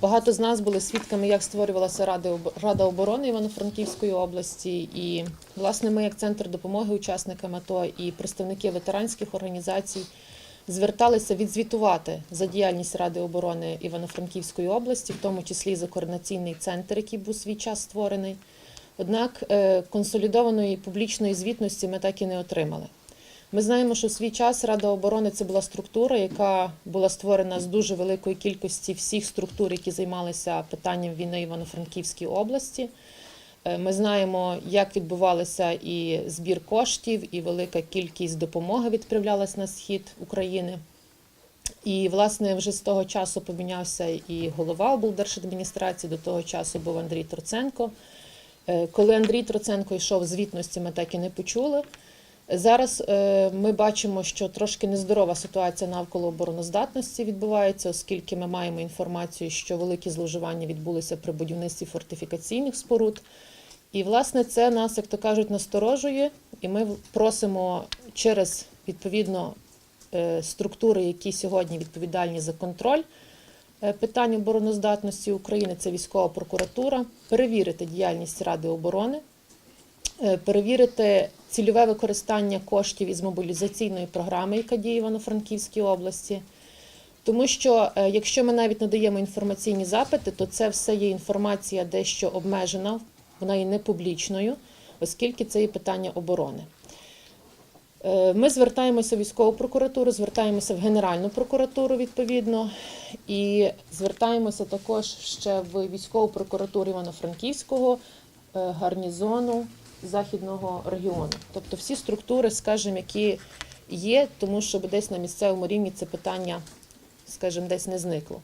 Багато з нас були свідками, як створювалася Рада оборони Івано-Франківської області. І, власне, ми, як центр допомоги учасникам АТО і представники ветеранських організацій, зверталися відзвітувати за діяльність Ради оборони Івано-Франківської області, в тому числі за координаційний центр, який був свій час створений. Однак е, консолідованої публічної звітності ми так і не отримали. Ми знаємо, що в свій час Рада оборони це була структура, яка була створена з дуже великої кількості всіх структур, які займалися питанням війни Івано-Франківській області. Е, Ми знаємо, як відбувалося і збір коштів, і велика кількість допомоги відправлялась на схід України. І, власне, вже з того часу помінявся і голова облдержадміністрації, до того часу був Андрій Троценко. Е, Коли Андрій Троценко йшов звітності, ми так і не почули. Зараз е, ми бачимо, що трошки нездорова ситуація навколо обороноздатності відбувається, оскільки ми маємо інформацію, що великі зловживання відбулися при будівництві фортифікаційних споруд. І, власне, це нас, як то кажуть, насторожує, і ми просимо через відповідно е, структури, які сьогодні відповідальні за контроль е, питань обороноздатності України, це військова прокуратура, перевірити діяльність Ради оборони, е, перевірити цільове використання коштів із мобілізаційної програми, яка діє в Івано-Франківській області. Тому що якщо ми навіть надаємо інформаційні запити, то це все є інформація дещо обмежена, вона є не публічною, оскільки це є питання оборони. Е, Ми звертаємося в військову прокуратуру, звертаємося в Генеральну прокуратуру відповідно, і звертаємося також ще в військову прокуратуру Івано-Франківського е, гарнізону західного регіону. Тобто всі структури, скажімо, які є, тому що десь на місцевому рівні це питання, скажімо, десь не зникло.